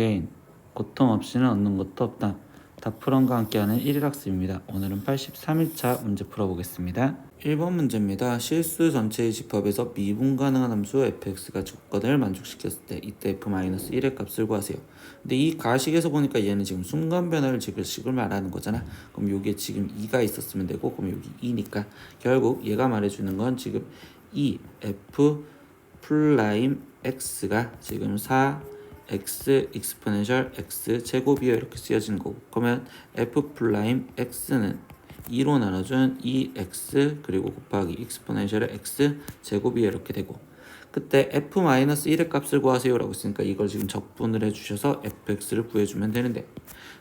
게인 고통 없이는 얻는 것도 없다. 다프런과 함께하는 1일 학습입니다. 오늘은 83일차 문제 풀어보겠습니다. 1번 문제입니다. 실수 전체의 집합에서 미분 가능한 함수 fx가 조건을 만족시켰을 때 이때 f-1의 값을 구하세요. 근데 이 가식에서 보니까 얘는 지금 순간 변화를 지글 식을 말하는 거잖아. 그럼 여기에 지금 2가 있었으면 되고 그럼 여기 2니까 결국 얘가 말해주는 건 지금 이 f 플라임 x가 지금 4 x 익스포넨셜 x 제곱이요 이렇게 쓰여지는 거고. 그러면 f 플라임 x는 2로 나눠준 2x 그리고 곱하기 익스포넨셜의 x 제곱이 이렇게 되고. 그때 f-1의 값을 구하세요 라고 했으니까 이걸 지금 적분을 해주셔서 fx를 구해주면 되는데.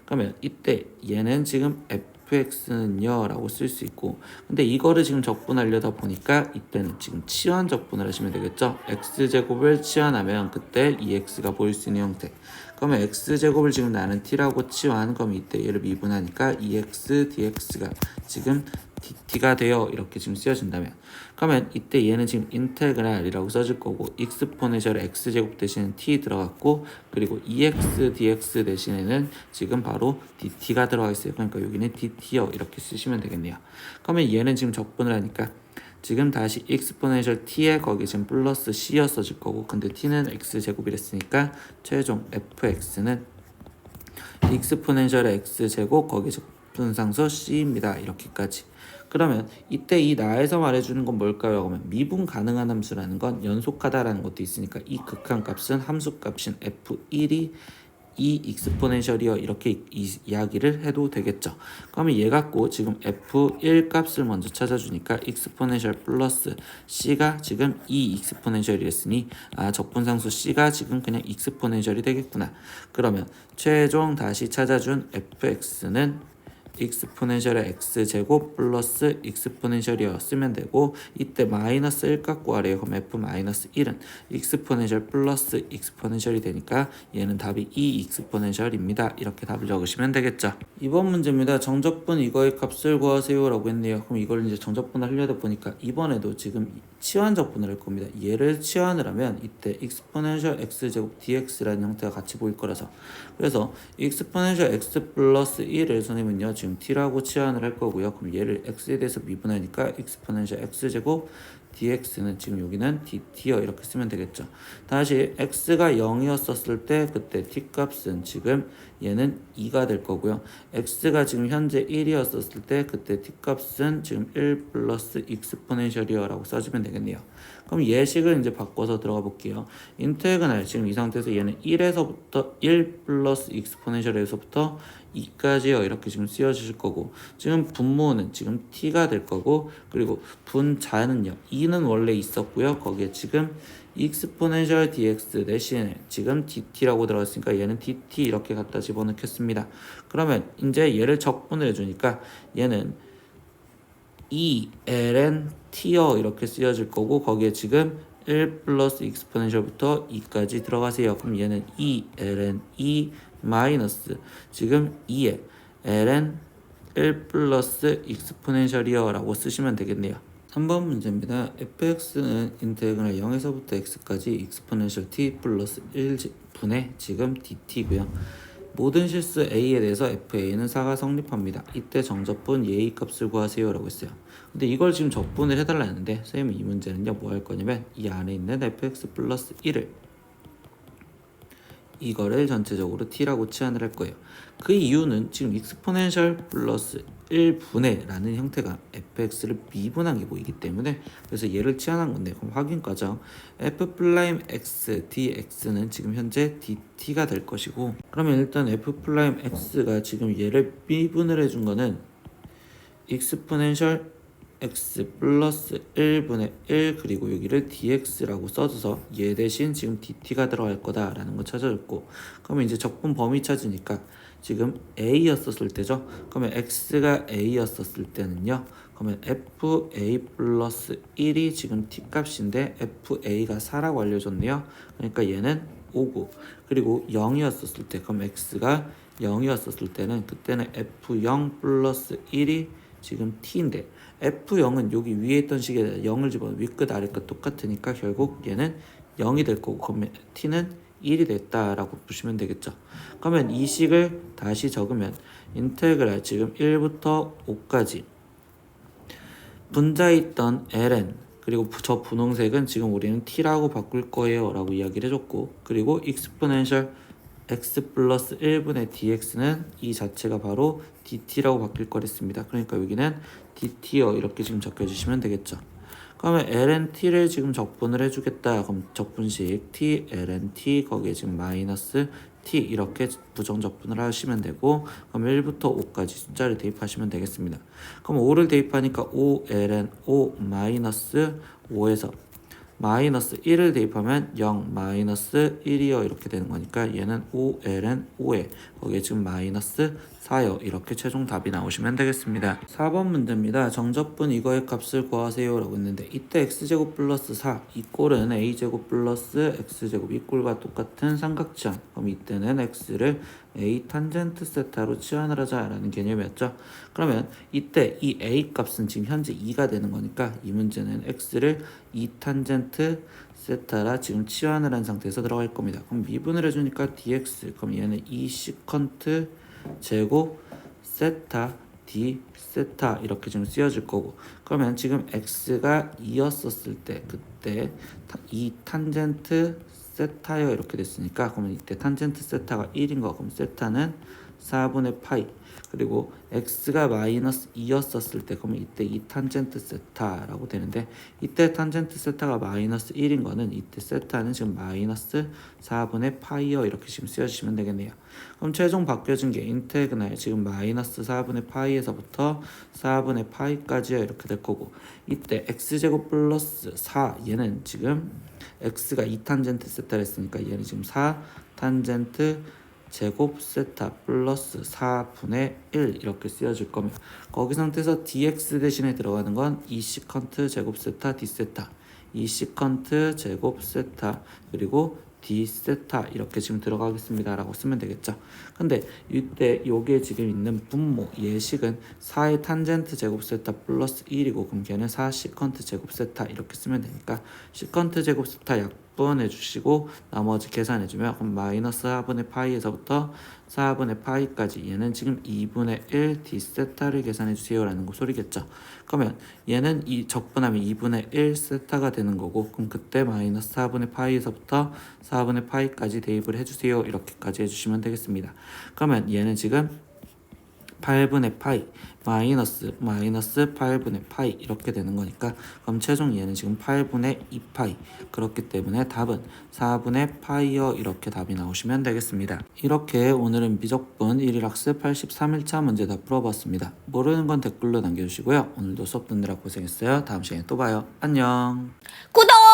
그러면 이때 얘는 지금 fx는요 라고 쓸 수 있고 근데 이거를 지금 적분하려다 보니까 이때는 지금 치환 적분을 하시면 되겠죠? X제곱을 치환하면 그때 2x가 보일 수 있는 형태. 그러면 x제곱을 지금 나는 t라고 치환 그럼 이때 얘를 미분하니까 2x dx가 지금 dt가 돼요 이렇게 지금 쓰여진다면 그러면 이때 얘는 지금 인테그랄이라고 써질 거고 익스포네셜 x제곱 대신에 t 들어갔고 그리고 2x dx 대신에는 지금 바로 dt가 들어가 있어요. 그러니까 여기는 dt요 이렇게 쓰시면 되겠네요. 그러면 얘는 지금 적분을 하니까 지금 다시 익스포네셜 t에 거기 지금 플러스 c여 써질 거고 근데 t는 x 제곱이랬으니까 최종 fx는 익스포넨셜 x 제곱 거기 분상수 c입니다. 이렇게까지 그러면 이때 이 나에서 말해주는 건 뭘까요? 그러면 미분 가능한 함수라는 건 연속하다라는 것도 있으니까 이 극한값은 함수값인 f1이 이 익스포넨셜이요 이렇게 이, 이야기를 해도 되겠죠. 그러면 얘 갖고 지금 f1 값을 먼저 찾아주니까 익스포넨셜 플러스 c가 지금 이 익스포넨셜이랬으니 아 적분상수 c가 지금 그냥 익스포넨셜이 되겠구나. 그러면 최종 다시 찾아준 fx는 익스포넨셜의 x 제곱 플러스 익스포넨셜이어 쓰면 되고 이때 마이너스 1 갖고 하래요. 그럼 f 마이너스 1은 익스포넨셜 플러스 익스포넨셜이 되니까 얘는 답이 2 익스포넨셜입니다. 이렇게 답을 적으시면 되겠죠. 이번 문제입니다. 정적분 이거의 값을 구하세요 라고 했네요. 그럼 이걸 이제 정적분 하려다 보니까 이번에도 지금 치환 적분을 할 겁니다. 얘를 치환을 하면 이때 익스포넨셜 x 제곱 dx라는 형태가 같이 보일 거라서 그래서 익스포넨셜 x 플러스 1을 선생님은요 지금 t라고 치환을 할 거고요. 그럼 얘를 x에 대해서 미분하니까 익스포넨셜 x 제곱 dx는 지금 여기는 dt요 이렇게 쓰면 되겠죠. 다시 x가 0이었었을 때 그때 t 값은 지금 얘는 2가 될 거고요. x가 지금 현재 1이었었을 때 그때 t 값은 지금 1 플러스 익스포넨셜이요 라고 써주면 되겠네요. 그럼 예식을 이제 바꿔서 들어가 볼게요. 인테그랄 지금 이 상태에서 얘는 1에서부터 1 플러스 익스포넨셜에서부터 2까지요 이렇게 지금 쓰여주실 거고 지금 분모는 지금 t가 될 거고 그리고 분자는요 2는 원래 있었고요 거기에 지금 익스포넨셜 dx 대신에 지금 dt라고 들어갔으니까 얘는 dt 이렇게 갖다 집어넣겠습니다 그러면 이제 얘를 적분을 해주니까 얘는 2ln t요 이렇게 쓰여질 거고 거기에 지금 1 플러스 익스포넨셜부터 2까지 들어가세요. 그럼 얘는 2 ln 2 마이너스 지금 2에 ln 1 플러스 익스포넨셜이요 라고 쓰시면 되겠네요. 3번 문제입니다. fx는 인테그랄 0에서부터 x까지 익스포넨셜 t 플러스 1분의 지금 dt고요. 모든 실수 a에 대해서 fa는 4가 성립합니다. 이때 정적분 예의 값을 구하세요 라고 했어요. 근데 이걸 지금 적분을 해달라 했는데 선생님이 이 문제는요 뭐 할 거냐면 이 안에 있는 fx 플러스 1을 이거를 전체적으로 t라고 치환을 할 거예요. 그 이유는 지금 익스포넨셜 플러스 1분의 라는 형태가 fx를 미분한 게 보이기 때문에 그래서 얘를 치환한 건데 그럼 확인 과정. F 플라임 x dx는 지금 현재 dt가 될 것이고 그러면 일단 f 플라임 x가 지금 얘를 미분을 해준 거는 익스포넨셜 x 플러스 1분의 1 그리고 여기를 dx라고 써줘서 얘 대신 지금 dt가 들어갈 거다라는 거 찾아줬고 그러면 이제 적분 범위 찾으니까 지금 a였었을 때죠. 그러면 x가 a였었을 때는요. 그러면 fa 플러스 1이 지금 t 값인데 fa가 4라고 알려줬네요. 그러니까 얘는 5고 그리고 0이었었을 때 그럼 x가 0이었었을 때는 그때는 f0 플러스 1이 지금 t인데 F0은 여기 위에 있던 식에 0을 집어 위끝 아래끝 똑같으니까 결국 얘는 0이 될 거고 그러면 t는 1이 됐다라고 보시면 되겠죠. 그러면 이 식을 다시 적으면 인테그랄 지금 1부터 5까지 분자에 있던 ln 그리고 부- 저 분홍색은 지금 우리는 t라고 바꿀 거예요 라고 이야기를 해줬고 그리고 exponential x 플러스 1분의 dx는 이 자체가 바로 dt라고 바뀔 거랬습니다. 그러니까 여기는 dt요. 이렇게 지금 적혀주시면 되겠죠 그러면 ln t를 지금 적분을 해주겠다 그럼 적분식 t ln t 거기에 지금 마이너스 t 이렇게 부정 적분을 하시면 되고 그럼 1부터 5까지 숫자를 대입하시면 되겠습니다. 그럼 5를 대입하니까 5 ln 5 마이너스 5에서 마이너스 1을 대입하면 0 마이너스 1이요. 이렇게 되는 거니까 얘는 5 ln 5에. 거기에 지금 마이너스 4요. 이렇게 최종 답이 나오시면 되겠습니다. 4번 문제입니다. 정적분 이거의 값을 구하세요. 라고 했는데 이때 x제곱 플러스 4 이 꼴은 a제곱 플러스 x제곱 이 꼴과 똑같은 삼각지연 그럼 이때는 x를 a 탄젠트 세타로 치환을 하자라는 개념이었죠 그러면 이때 이 a 값은 지금 현재 2가 되는 거니까 이 문제는 x를 2 탄젠트 세타라 지금 치환을 한 상태에서 들어갈 겁니다. 그럼 미분을 해주니까 dx 그럼 얘는 2 시컨트 제곱 세타 d 세타 이렇게 좀 쓰여질 거고 그러면 지금 x가 2였었을 때 그때 타- 이 탄젠트 세타요 이렇게 됐으니까 그러면 이때 탄젠트 세타가 1인 거. 그럼 세타는 4분의 파이 그리고 x가 마이너스 2였었을 때 그러면 이때 이 탄젠트 세타라고 되는데 이때 탄젠트 세타가 마이너스 1인 거는 이때 세타는 지금 마이너스 4분의 파이어 이렇게 지금 쓰여주시면 되겠네요. 그럼 최종 바뀌어진 게 인테그랄 지금 마이너스 4분의 파이에서부터 4분의 파이까지요 이렇게 될 거고 이때 x제곱 플러스 4 얘는 지금 x가 2탄젠트 세타를 했으니까 얘는 지금 4탄젠트 제곱 세타 플러스 4분의 1 이렇게 쓰여질 거면 거기 상태에서 dx 대신에 들어가는 건2 시컨트 제곱 세타 d 세타 2 시컨트 제곱 세타 그리고 d 세타 이렇게 지금 들어가겠습니다 라고 쓰면 되겠죠. 근데 이때 요게 지금 있는 분모 예식은 4의 탄젠트 제곱 세타 플러스 1이고 그럼 걔는 4 시컨트 제곱 세타 이렇게 쓰면 되니까 시컨트 제곱 세타 약 분해 주시고 나머지 계산해 주면 그럼 마이너스 4분의 파이에서부터 4분의 파이까지 얘는 지금 2분의 1 d 세타를 계산해 주세요 라는 거 소리겠죠. 그러면 얘는 이 적분하면 2분의 1 세타가 되는 거고 그럼 그때 마이너스 4분의 파이에서부터 4분의 파이까지 대입을 해주세요. 이렇게까지 해주시면 되겠습니다. 그러면 얘는 지금 8분의 파이 마이너스 마이너스 8분의 파이 이렇게 되는 거니까 그럼 최종 얘는 지금 8분의 2파이 그렇기 때문에 답은 4분의 파이어 이렇게 답이 나오시면 되겠습니다. 이렇게 오늘은 미적분 1일 학습 83일차 문제 다 풀어봤습니다. 모르는 건 댓글로 남겨주시고요. 오늘도 수업 듣느라 고생했어요. 다음 시간에 또 봐요. 안녕. 구독!